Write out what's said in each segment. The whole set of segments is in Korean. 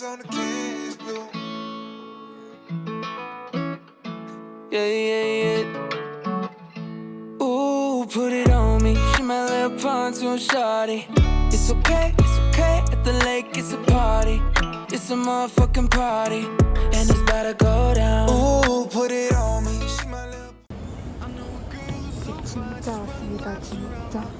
Diamonds on the kids blue. Yeah, yeah, yeah. Ooh, put it on me. She my little pontoon shawty. It's okay, it's okay. At the lake, it's a party. It's a motherfucking party. And it's about to go down. Ooh, put it on me. She my little. I know a girl who's so 진짜 왔습니다, 진짜.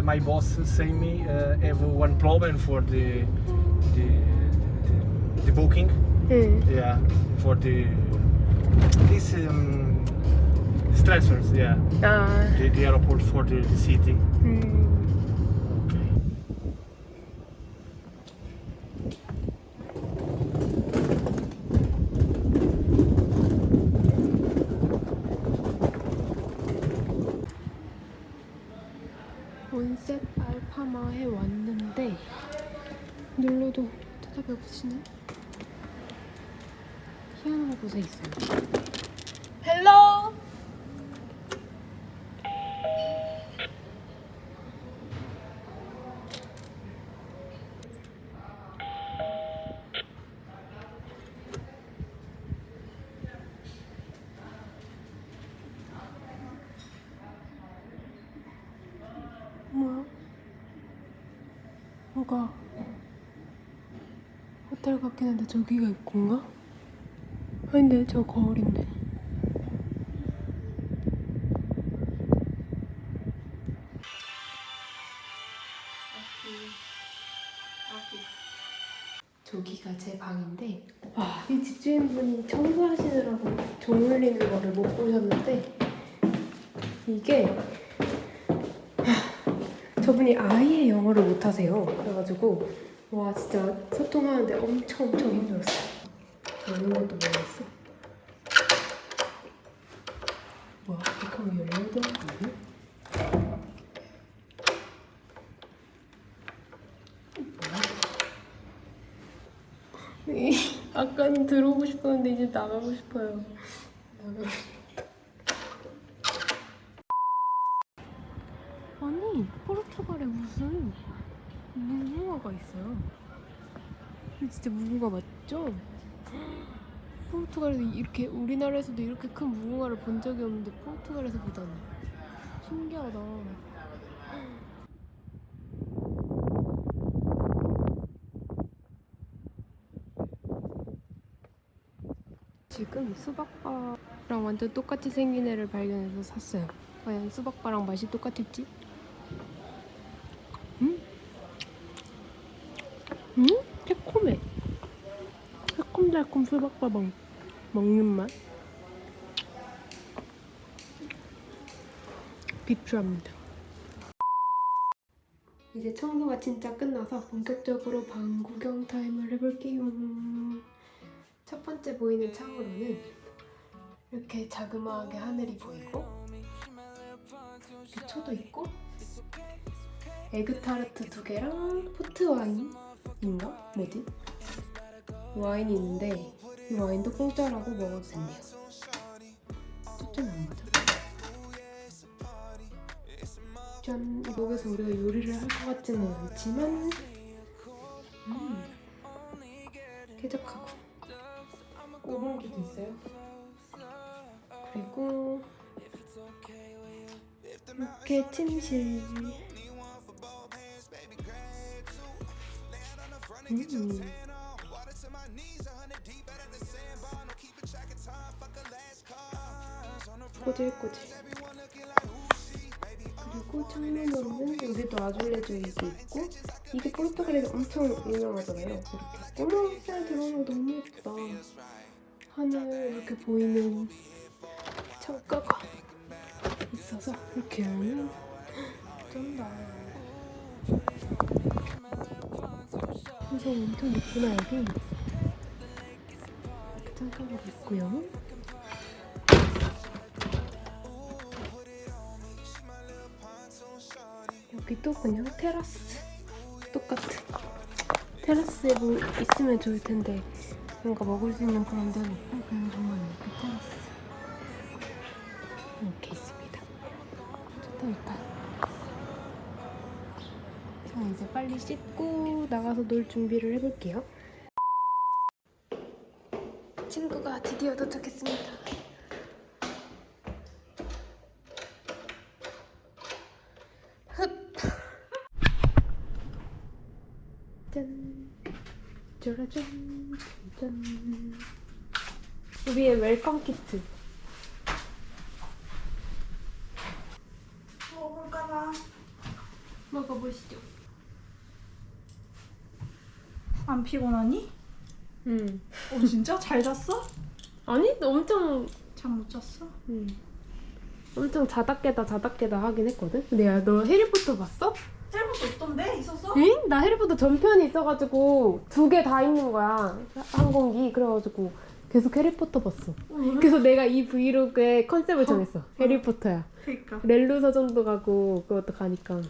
Uh, my boss sent me uh, have one problem for the the, the, the booking. Mm. Yeah, for the this um. Yeah, ah. the, the airport for the, the city. Mm. 찾아보시네. 희한한 곳에 있어요. 헬로 뭐야? 뭐가 호텔 같긴 한데 저기가 입구인가? 아닌데 저 거울인데 저기가 제 방인데 와, 이 집주인분이 청소하시느라고 종 울리는 거를 못 보셨는데 이게 저분이 아예 영어를 못하세요. 그래가지고 와 진짜 소통하는데 엄청 엄청 힘들었어요. 여는 것도 모르겠어. 뭐야? 이렇게 하면 열려야 되는 거 아니야? 아까는 들어오고 싶었는데 이제 나가고 싶어요. 나가고. 아니 포르투갈에 무슨 무궁화가 있어요. 진짜 무궁화 맞죠? 포르투갈에서 이렇게 우리나라에서도 이렇게 큰 무궁화를 본 적이 없는데 포르투갈에서 보다니 신기하다. 지금 수박바랑 완전 똑같이 생긴 애를 발견해서 샀어요. 과연 수박바랑 맛이 똑같을지? 음? 음? 새콤해. 새콤달콤 수박바 먹, 먹는 맛. 비추합니다. 이제 청소가 진짜 끝나서 본격적으로 방 구경 타임을 해볼게요. 첫 번째 보이는 창으로는 이렇게 자그마하게 하늘이 보이고 이렇게 초도 있고 에그타르트 두 개랑 포트 와인인가? 뭐지? 와인이 있는데 이 와인도 공짜라고 먹어도 된대요. 안 맞아. 짠! 이곳에서 우리가 요리를 할 것 같지는 않지만 음, 쾌적하고 오븐기도 있어요. 그리고 이렇게 침실 음. 꼬질꼬질 그리고 창문으로는 여기도 아줄레주이도 있고 이게 포르투갈에서 엄청 유명하잖아요 이렇게 들어오는 거 너무 예쁘다 하늘 이렇게 보이는 창가가 있어서 디테일은 쩐다. 그래서 엄청 예쁘나 여기. 이렇게 창가가 있고요. 여기 또 그냥 테라스 똑같은 테라스에 뭐 있으면 좋을 텐데 뭔가 먹을 수 있는 그런 데는 없고 그냥 정말 이렇게 테라스 이렇게 있습니다. 좋다 좋다. 자 이제 빨리 씻고 나가서 놀 준비를 해볼게요. 친구가 드디어 도착했습니다. 흡. 짠. 짜라잔. 짠. 우리의 웰컴 키트. 먹을까나? 먹어보시죠. 안 피곤하니? 음. 어 진짜 잘 잤어? 아니 엄청 잠 못 잤어? 음. 엄청 자다 깨다 자다 깨다 하긴 했거든. 근데 야너 해리포터 봤어? 없던데? 있었어? 응? 나 해리포터 전편이 있어가지고 두 개 다 있는 거야 항공기 그래가지고 계속 해리포터 봤어. 그래서 내가 이 브이로그의 컨셉을 정했어. 해리포터야. 그니까 렐루 서점도 가고 그것도 가니까.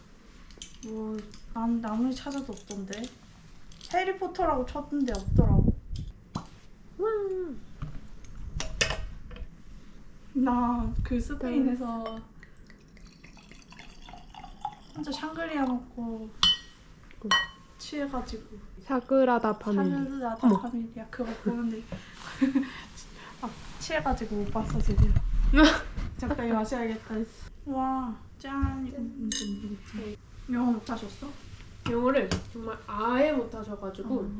뭐 난 아무리 찾아도 없던데 해리포터라고 쳤는데 없더라고 와. 나 그 스페인에서 혼자 샹그리아 먹고 취해가지고 사그라다 파밀리. 사르르다 어머. 파밀리아 그거 보는데 아 취해가지고 못 봤어 지금 적당히 마셔야겠다 했어 와짠 이거 무슨 일이지 영어 못 하셨어? 영어를 정말 아예 못하셔가지고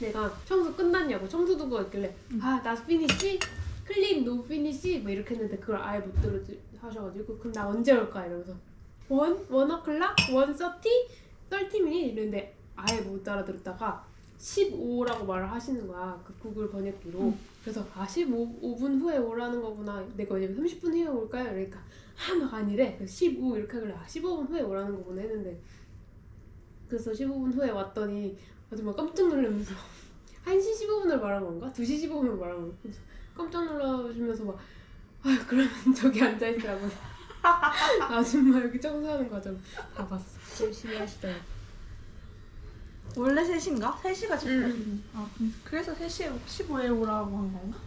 내가 청소 끝났냐고 청소 도구가 있길래 아나 피니시 클린 노 피니시 뭐 이렇게 했는데 그걸 아예 못 들어 하셔가지고 그럼 나 언제 올까 이러면서 원? 원 어클락? 원 서티? 썰티 미니 이랬는데 아예 못 알아들었다가 15라고 말을 하시는 거야 그 구글 번역기로 그래서 아 15분 후에 오라는 거구나 내가 왜냐면 30분 후에 올까요? 그러니까 아막 아니래 15 이렇게 하길래 아 15분 후에 오라는 거구나 했는데 그래서 15분 후에 왔더니 정말 깜짝 놀라면서 1시 15분을 말한 건가? 2시 15분을 말한 건가? 그래서 깜짝 놀라시면서 막 아유 그러면 저기 앉아있으라고 아줌마 여기 청소하는 과정 다 봤어 열심히 하시더라고 원래 3시인가? 3시가 집 응. 아, 음, 그래서 3시에 15에 오라고 한 건가?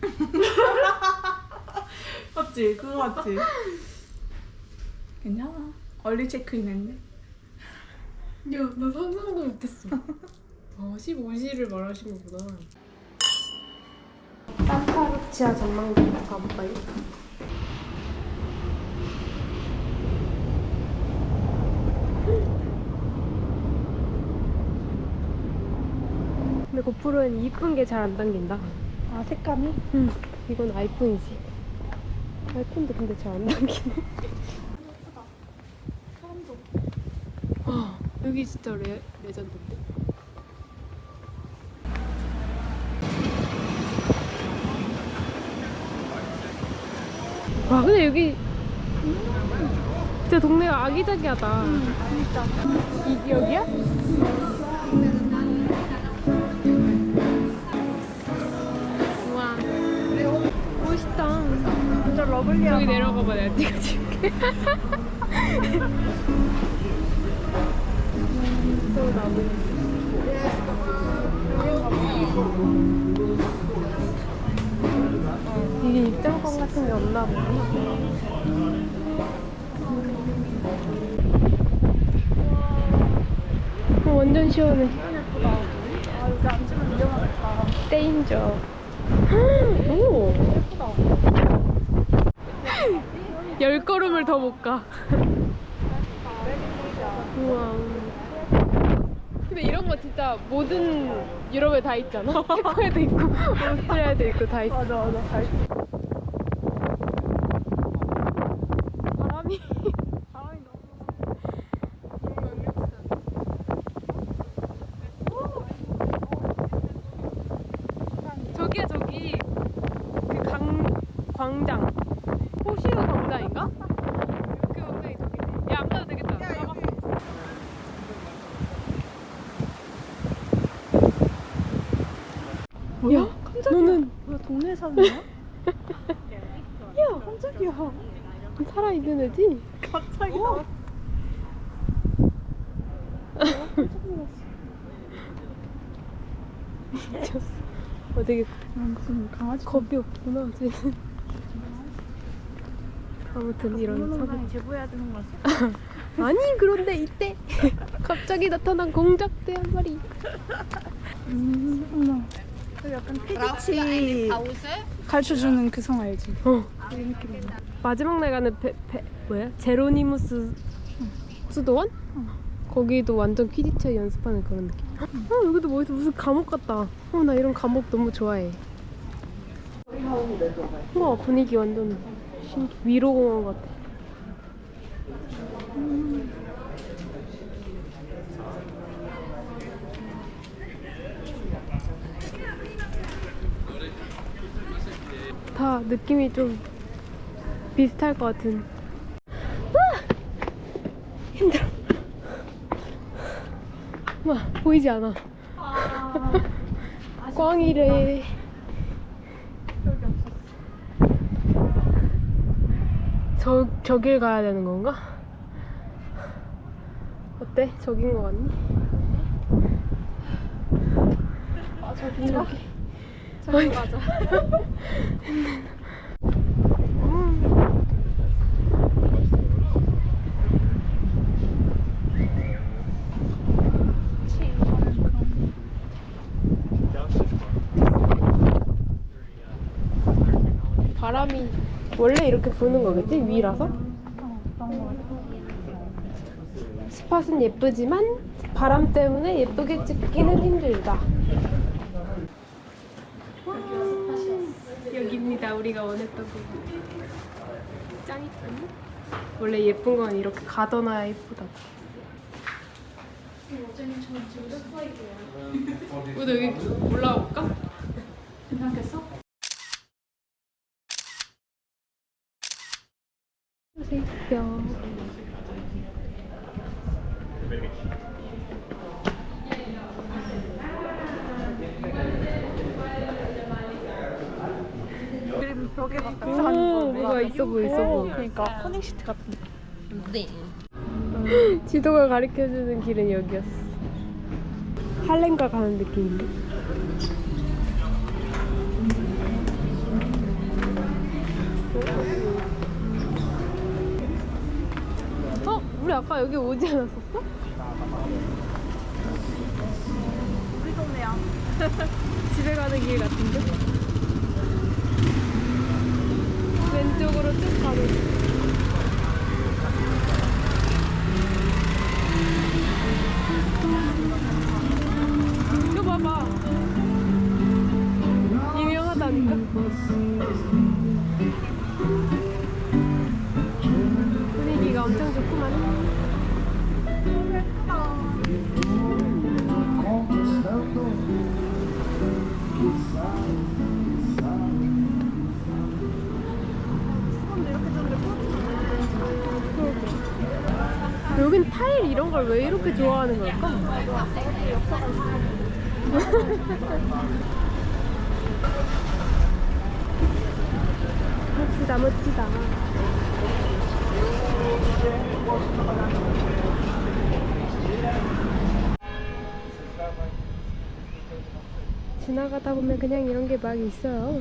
맞지? 그거 맞지? 괜찮아 얼리 체크인 했네 야 나 상상도 못했어 아 15시를 말하신 거구나 산타루치아 전망대 가볼까요? 고프로는 이쁜 게 잘 안 당긴다? 아 색감이? 응. 이건 아이폰이지. 아이폰도 근데 잘 안 당기네. 와 여기 진짜 레, 레전드인데? 와 근데 여기 진짜 동네가 아기자기하다. 이 여기야? 러블리하다 저기 내려가봐 내가 찍어줄게. 이게 입장권 같은 게 없나 보네. 어, 완전 시원해. 아 여기 앉으면 위험하겠다. 데인저 오 열 걸음을 더 못 가. 우와. 근데 이런 거 진짜 모든 유럽에 다 있잖아. 체코에도 있고, 오스트리아에도 있고 다 있어. 맞아 맞아 잘 바람이. 바람이 너무 저기야 저기 그 강 광장. 호시우 광장인가? 그 엉덩이 저기네. 야안 가도 되겠다. 나갔어. 야, 너는 뭐야 동네 사는 거야? 야 깜짝이야. 살아 있는 애지? 갑자기 나왔어. 미쳤어. 어 되게 무슨 강아지 겁이 없구나 쟤는. 아무튼 이런 사진. 제보해야 되는 거지? 아니 그런데 이때 갑자기 나타난 공작대 한 마리. 음, 어머. 여기 약간 퀴디치 가르쳐주는 그 성 알지? 어. 그. 마지막 날 가는 베, 베, 뭐야? 제로니무스 수도원? 거기도 완전 퀴디체 연습하는 그런 느낌. 어 여기도 뭐 있어 무슨 감옥 같다. 어 나 이런 감옥 너무 좋아해. 와 분위기 완전 신기 위로공원 같아. 다 느낌이 좀 비슷할 것 같은. 아! 힘들어. 와 보이지 않아. 꽝이래. 저 저길 가야 되는 건가? 어때? 저긴 거 같니? 아 저긴가? 저기 맞아. 바람이 원래 이렇게 부는 거겠지? 위라서? 스팟은 예쁘지만 바람 때문에 예쁘게 찍기는 힘들다. 여기입니다. 우리가 원했던 곳. 짱 이쁘니? 원래 예쁜 건 이렇게 가둬놔야 예쁘다고. 우리 여기 올라가 볼까? 괜찮겠어? 보세요. 그림 벽에 막 오, 뭐가 있어 보여, 있어 보여. 그러니까 커닝 시트 같은 거. 지도가 가르쳐주는 길은 여기였어. 할렘가 가는 느낌인데. 어? 우리 아까 여기 오지 않았었어? 우리 동네야. 집에 가는 길 같은데? 왼쪽으로 쭉 가면 왜 이렇게 좋아하는 걸까? 멋지다 멋지다. 지나가다 보면 그냥 이런 게 막 있어요.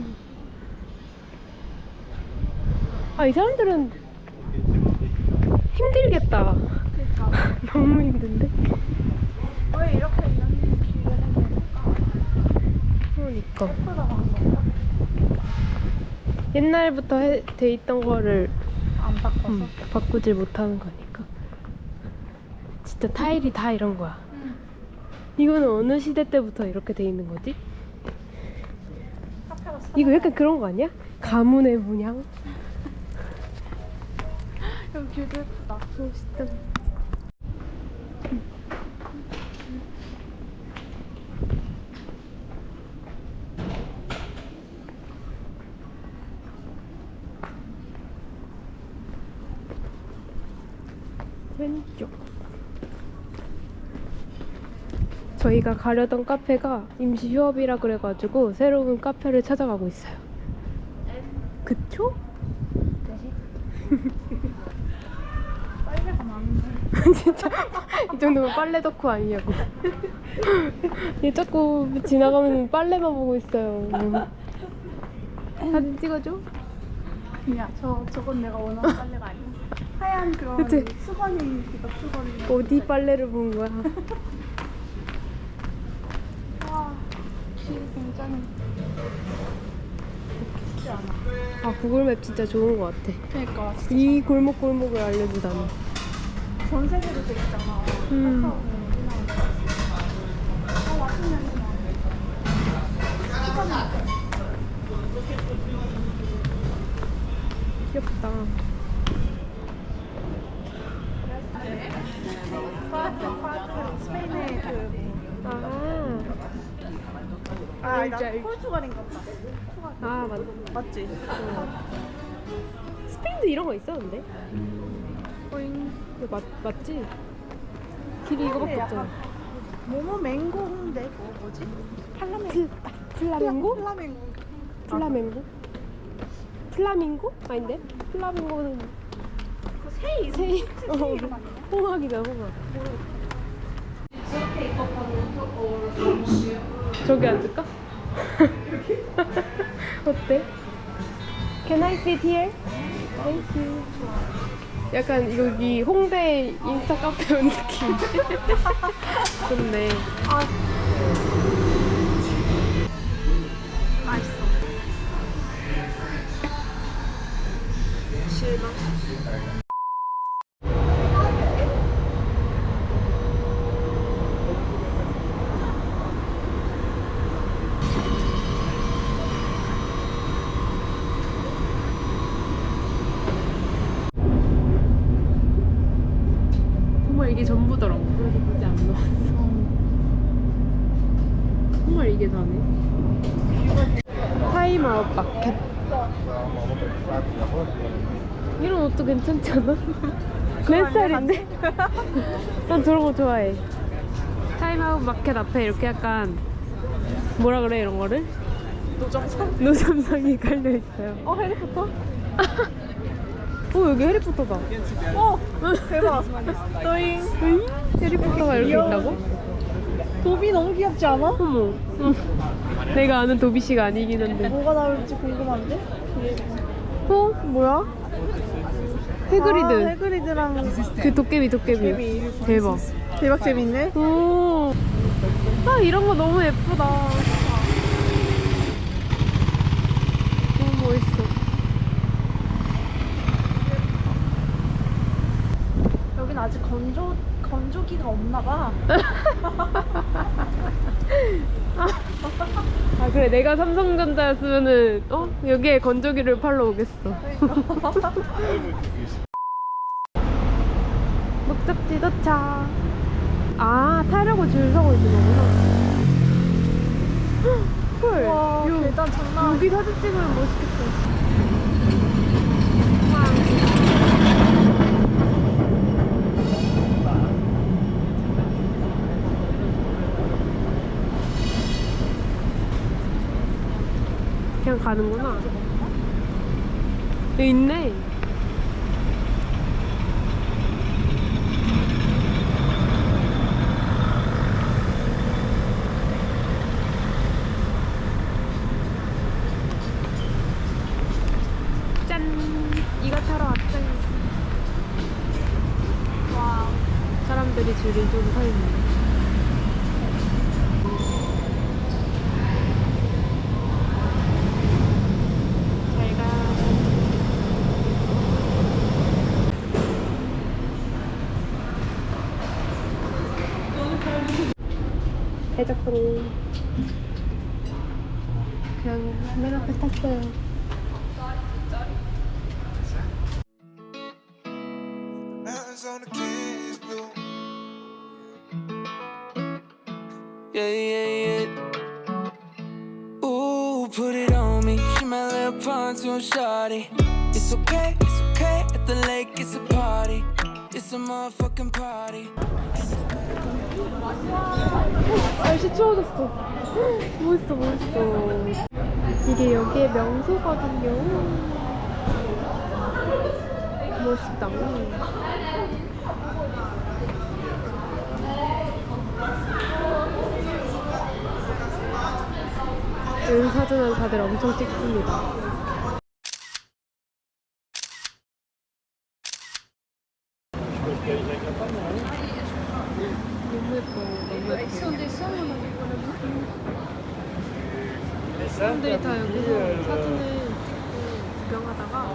아 이 사람들은 힘들겠다 너무 힘든데? 왜 이렇게 이런 길을? 그러니까. 옛날부터 해, 돼 있던 거를 안 바꿔서. 음, 바꾸질 못하는 거니까 진짜 타일이 다 이런 거야 이거는 어느 시대 때부터 이렇게 돼 있는 거지? 이거 약간 그런 거 아니야? 가문의 문양? 여기 길도 예쁘다. 멋있다 왼쪽. 저희가 가려던 카페가 임시 휴업이라 그래가지고 새로운 카페를 찾아가고 있어요. 그쵸? 빨래가 많은데. 진짜 이 정도면 빨래 덕후 아니냐고. 얘 자꾸 지나가면 빨래만 보고 있어요. 사진 찍어줘. 야, 저 저건 내가 원하는 아니야. 하얀 그런 그치? 수건이 기도 수건이. 어디 빨래를 본 거야? 와, 길이 굉장히 쉽지 않아. 아 구글맵 진짜 좋은 것 같아. 그러니까 진짜 이 골목 골목을 알려주다니. 전 세계로 돼 있잖아. 음. 카카오 어, 맛있는 냄새 나. 귀엽다. 스페인의 그. 아, 아, 나 알지. 포르투갈인가 보다. 아 맞. 맞지? 스페인도 이런 거 있었는데? 보잉. 이거 맞 맞지? 길이 이거밖에 근데 없잖아. 모모 맹고 홍대 그거 뭐지? 팔라멘. 플 플라밍고? 플라멩고. 플라밍고? 플라밍고? 아닌데? 플라밍고는 그 새이. 새새 이름 아니야? 홍학이다 홍학. 저기 앉을까? 어때? Can I sit here? Thank you. 약간 여기 홍대 인스타 카페 온 느낌. 좋네. 맛있어. 실망. 정말 이게 전부더라고. 그래서 굳이 안 넣었어. 정말 이게 다네. 타임 아웃 마켓. 이런 옷도 괜찮지 않아? 내 스타일인데? 난 저런 거 좋아해. 타임아웃 마켓 앞에 이렇게 약간 뭐라 그래 이런 거를? 노점선? 노점상이 깔려 있어요. 어 해리포터? 어 여기 해리포터다. 어 대박. 또잉. 해리포터가 이렇게. 있다고? 도비 너무 귀엽지 않아? 어머. 응. 내가 아는 도비 씨가 아니긴 한데. 뭐가 나올지 궁금한데? 어? 뭐야? 해그리드. 아, 해그리드랑 그 도깨비 도깨비. 도깨비. 대박. 대박 재밌네. 오. 아 이런 거 너무 예쁘다. 너무 멋있어. 여긴 아직 건조 건조기가 없나 봐. 아 그래 내가 삼성전자였으면은 어 여기에 건조기를 팔러 오겠어. 목적지 도착. 아 타려고 줄 서고 있는 거구나. 헐. 와 요- 계단 장난. 여기 사진 찍으면 멋있겠다. 가는구나. 여기 있네. 짠! 이거 타러 왔어요. 와. 사람들이 줄을 좀 그냥 맨 앞에 탔어요. Mountains on the keys blue. Yeah, yeah, yeah. Ooh, put it on me. She my little pontoon shawty. It's okay, it's okay. At the lake, it's a party. It's a motherfucking party. 날씨 추워졌어. 멋있어, 멋있어. 이게 여기의 명소거든요. 멋있다. 여기 사진은 다들 엄청 찍습니다. 너무 예뻐, 너무 예뻐. 사람들이 다 여기서 사진을 찍고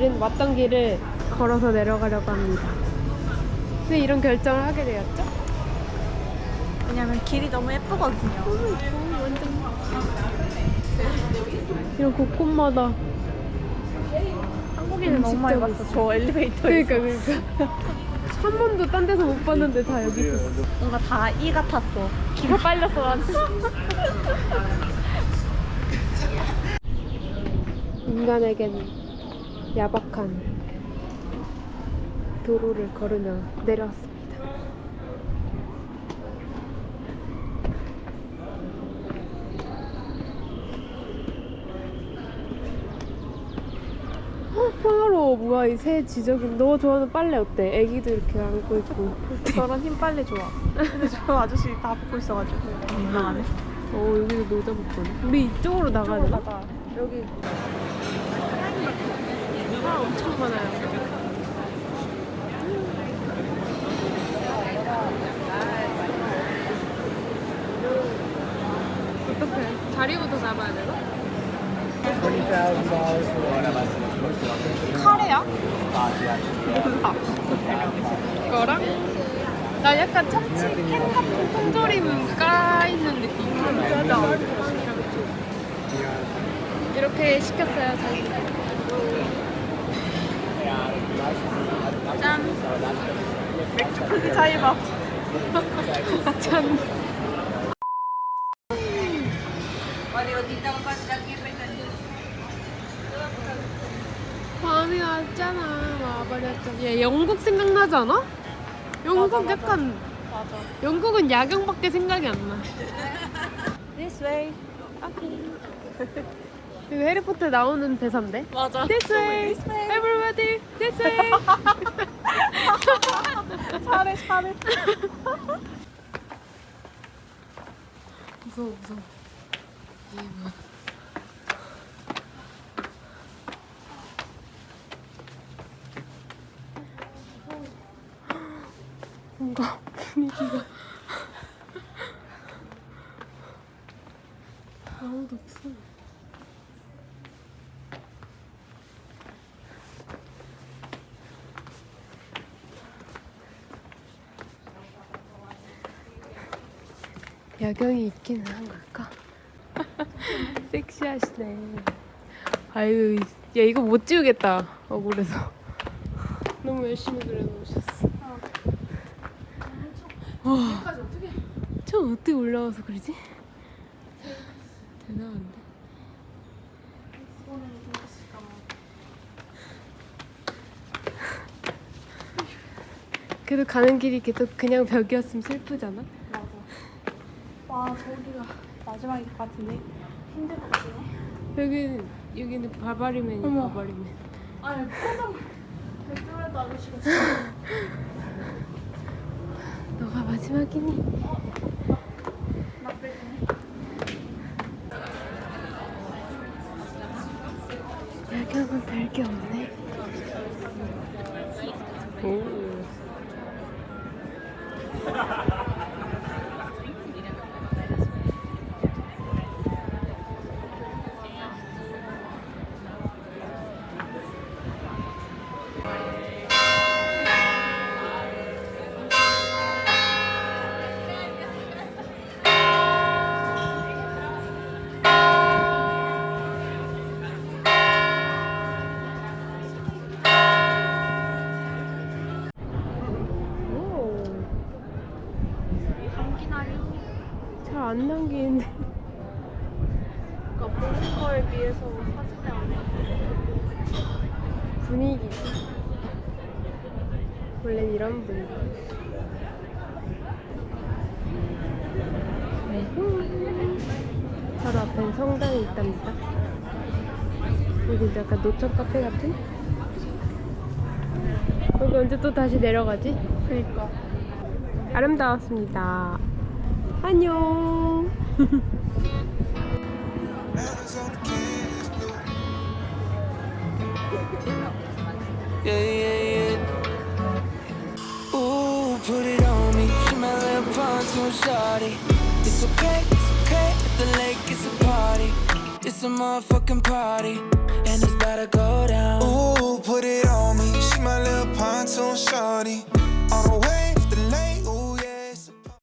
저희들은 왔던 길을 걸어서 내려가려고 합니다. 왜 이런 결정을 하게 되었죠? 왜냐면 길이 너무 예쁘거든요. 이런 곳곳마다 한국에는 너무 많이 봤어. 저 엘리베이터에서. 그러니까 그러니까 한 번도 딴 데서 못 봤는데 다 여기 있었어. 뭔가 다 이 같았어. 기가 빨렸어가지고. 인간에겐 야박한 도로를 걸으며 내려왔습니다. 어, 평화로워. 뭐야, 이 새 지저귀. 너 좋아하는 빨래 어때? 애기도 이렇게 안고 있고. 저런 흰 빨래 좋아. 근데 저 아저씨 다 벗고 있어가지고 민망하네. 어, 여기도 노자 붙거네. 우리 이쪽으로 나가야 되나? 나가. 여기 많아요. 어떡해? 자리부터 잡아야 되나? 카레야? 이거랑 나 약간 참치 캔 같은 통조림 까 있는 느낌. 이렇게 시켰어요, 저희. 짠. 맥주 크기 차이 봐. 짠. 밤이 왔잖아. 와버렸잖아. 얘 영국 생각나지 않아? 영국 맞아, 맞아. 약간 맞아. 영국은 야경밖에 생각이 안 나. This way. 이거 해리포터에 나오는 대사인데? 맞아. This way, this way. 차례 차례. 무서워 무서워. 이게 뭐야? 뭔가 분위기가 아무도 없어. 야경이 있기는 한 걸까? 섹시하시네. 아유, 야 이거 못 지우겠다. 억울해서. 너무 열심히 그려놓으셨어. 와, 저 어떻게 올라와서 그러지? 대단한데. 그래도 가는 길이 계속 그냥 벽이었으면 슬프잖아. 와 저기가 마지막일 것 같은데 힘들 것 같네. 여기는 여기는 바바리맨이 어머. 바바리맨. 아니 표정 백두라도 아저씨가 진짜 너가 마지막이니? 나쁘네. 야경은 별게 없네. 오. 원래 이런 분위기. 바로 앞엔 성당이 있답니다. 여기 약간 노천 카페 같은? 여기 언제 또 다시 내려가지? 그니까. 아름다웠습니다. 안녕. Yeah, yeah, yeah. Put it on me. She my little pontoon shawty. It's okay, it's okay. At the lake, it's a party. It's a motherfucking party. And it's about to go down. Ooh, put it on me. She my little pontoon shorty. On the way